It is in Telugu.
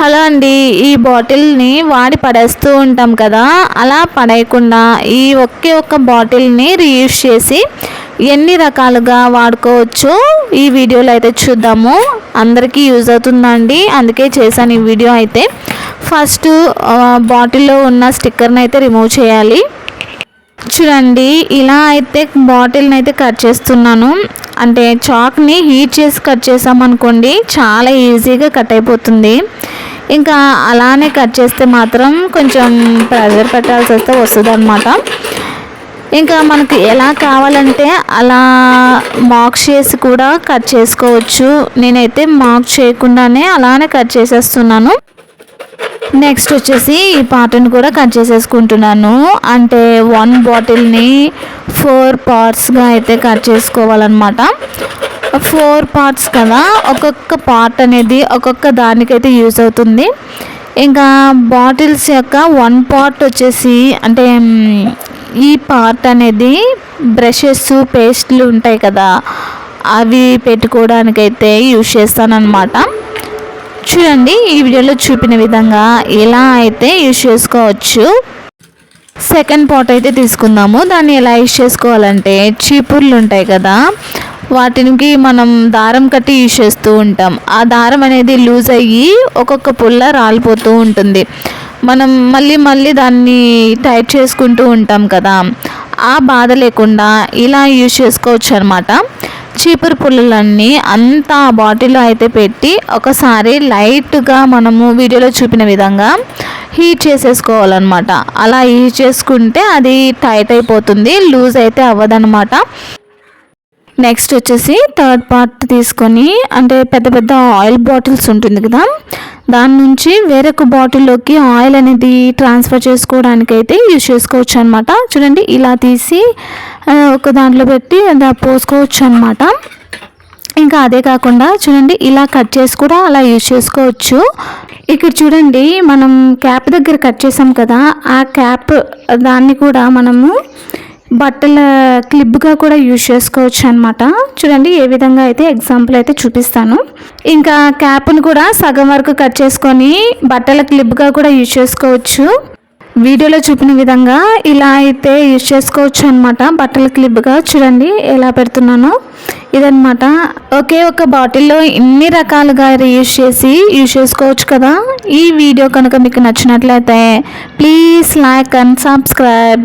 హలో అండి ఈ బాటిల్ని వాడి పడేస్తూ ఉంటాం కదా అలా పడేయకుండా ఈ ఒకే ఒక్క బాటిల్ని రీయూస్ చేసి ఎన్ని రకాలుగా వాడుకోవచ్చో ఈ వీడియోలో అయితే చూద్దాము. అందరికీ యూజ్ అవుతుందండి అందుకే చేశాను ఈ వీడియో అయితే. ఫస్ట్ బాటిల్లో ఉన్న స్టిక్కర్ని అయితే రిమూవ్ చేయాలి. చూడండి ఇలా అయితే బాటిల్ని అయితే కట్ చేస్తున్నాను. అంటే చాక్ని హీట్ చేసి కట్ చేసామనుకోండి చాలా ఈజీగా కట్ అయిపోతుంది. ఇంకా అలానే కట్ చేస్తే మాత్రం కొంచెం ప్రెజర్ పెట్టాల్సి వస్తే వస్తుంది అనమాట ఇంకా మనకు ఎలా కావాలంటే అలా మాక్ చేసి కూడా కట్ చేసుకోవచ్చు. నేనైతే మాక్ చేయకుండానే అలానే కట్ చేసేస్తున్నాను. నెక్స్ట్ వచ్చేసి ఈ పార్ట్ని కూడా కట్ చేసేసుకుంటున్నాను. అంటే వన్ బాటిల్ని ఫోర్ పార్ట్స్గా అయితే కట్ చేసుకోవాలన్నమాట. ఫోర్ పార్ట్స్ కదా? ఒక్కొక్క పార్ట్ అనేది ఒక్కొక్క దానికైతే యూజ్ అవుతుంది. ఇంకా బాటిల్స్ యొక్క వన్ పార్ట్ వచ్చేసి అంటే ఈ పార్ట్ అనేది బ్రషెస్ పేస్ట్లు ఉంటాయి కదా? అవి పెట్టుకోవడానికైతే యూజ్ చేస్తానన్నమాట. చూడండి ఈ వీడియోలో చూపిన విధంగా ఎలా అయితే యూజ్ చేసుకోవచ్చు. సెకండ్ పాట్ అయితే తీసుకుందాము. దాన్ని ఎలా యూజ్ చేసుకోవాలంటే చీపుర్లు ఉంటాయి కదా? వాటికి మనం దారం కట్టి యూజ్ చేస్తూ ఉంటాం. ఆ దారం అనేది లూజ్ అయ్యి ఒక్కొక్క పుల్ల రాలిపోతూ ఉంటుంది. మనం మళ్ళీ మళ్ళీ దాన్ని టైట్ చేసుకుంటూ ఉంటాం కదా. ఆ బాధ లేకుండా ఇలా యూజ్ చేసుకోవచ్చు అనమాట చీపురు పుల్లలన్నీ అంతా బాటిల్లో అయితే పెట్టి ఒకసారి లైట్గా మనము వీడియోలో చూపిన విధంగా హీట్ చేసేసుకోవాలన్నమాట. అలా హీట్ చేసుకుంటే అది టైట్ అయిపోతుంది లూజ్ అయితే అవ్వదనమాట నెక్స్ట్ వచ్చేసి థర్డ్ పార్ట్ తీసుకొని అంటే పెద్ద పెద్ద ఆయిల్ బాటిల్స్ ఉంటుంది కదా దాని నుంచి వేరొక బాటిల్లోకి ఆయిల్ అనేది ట్రాన్స్ఫర్ చేసుకోవడానికి అయితే యూజ్ చేసుకోవచ్చు అనమాట చూడండి ఇలా తీసి ఒక దాంట్లో పెట్టి పోసుకోవచ్చు అనమాట ఇంకా అదే కాకుండా చూడండి ఇలా కట్ చేసి కూడా అలా యూజ్ చేసుకోవచ్చు. ఇక్కడ చూడండి మనం క్యాప్ దగ్గర కట్ చేసాం కదా ఆ క్యాప్ దాన్ని కూడా మనము బట్టల క్లిప్గా కూడా యూజ్ చేసుకోవచ్చు అనమాట చూడండి ఏ విధంగా అయితే ఎగ్జాంపుల్ అయితే చూపిస్తాను. ఇంకా క్యాప్ను కూడా సగం వరకు కట్ చేసుకొని బట్టల క్లిప్గా కూడా యూజ్ చేసుకోవచ్చు. వీడియోలో చూపిన విధంగా ఇలా అయితే యూజ్ చేసుకోవచ్చు అనమాట బట్టల క్లిప్గా. చూడండి ఎలా పెడుతున్నానో. ఇదనమాట ఒకే ఒక బాటిల్లో ఇన్ని రకాలుగా యూజ్ చేసి యూజ్ చేసుకోవచ్చు కదా. ఈ వీడియో కనుక మీకు నచ్చినట్లయితే ప్లీజ్ లైక్ అండ్ సబ్స్క్రైబ్.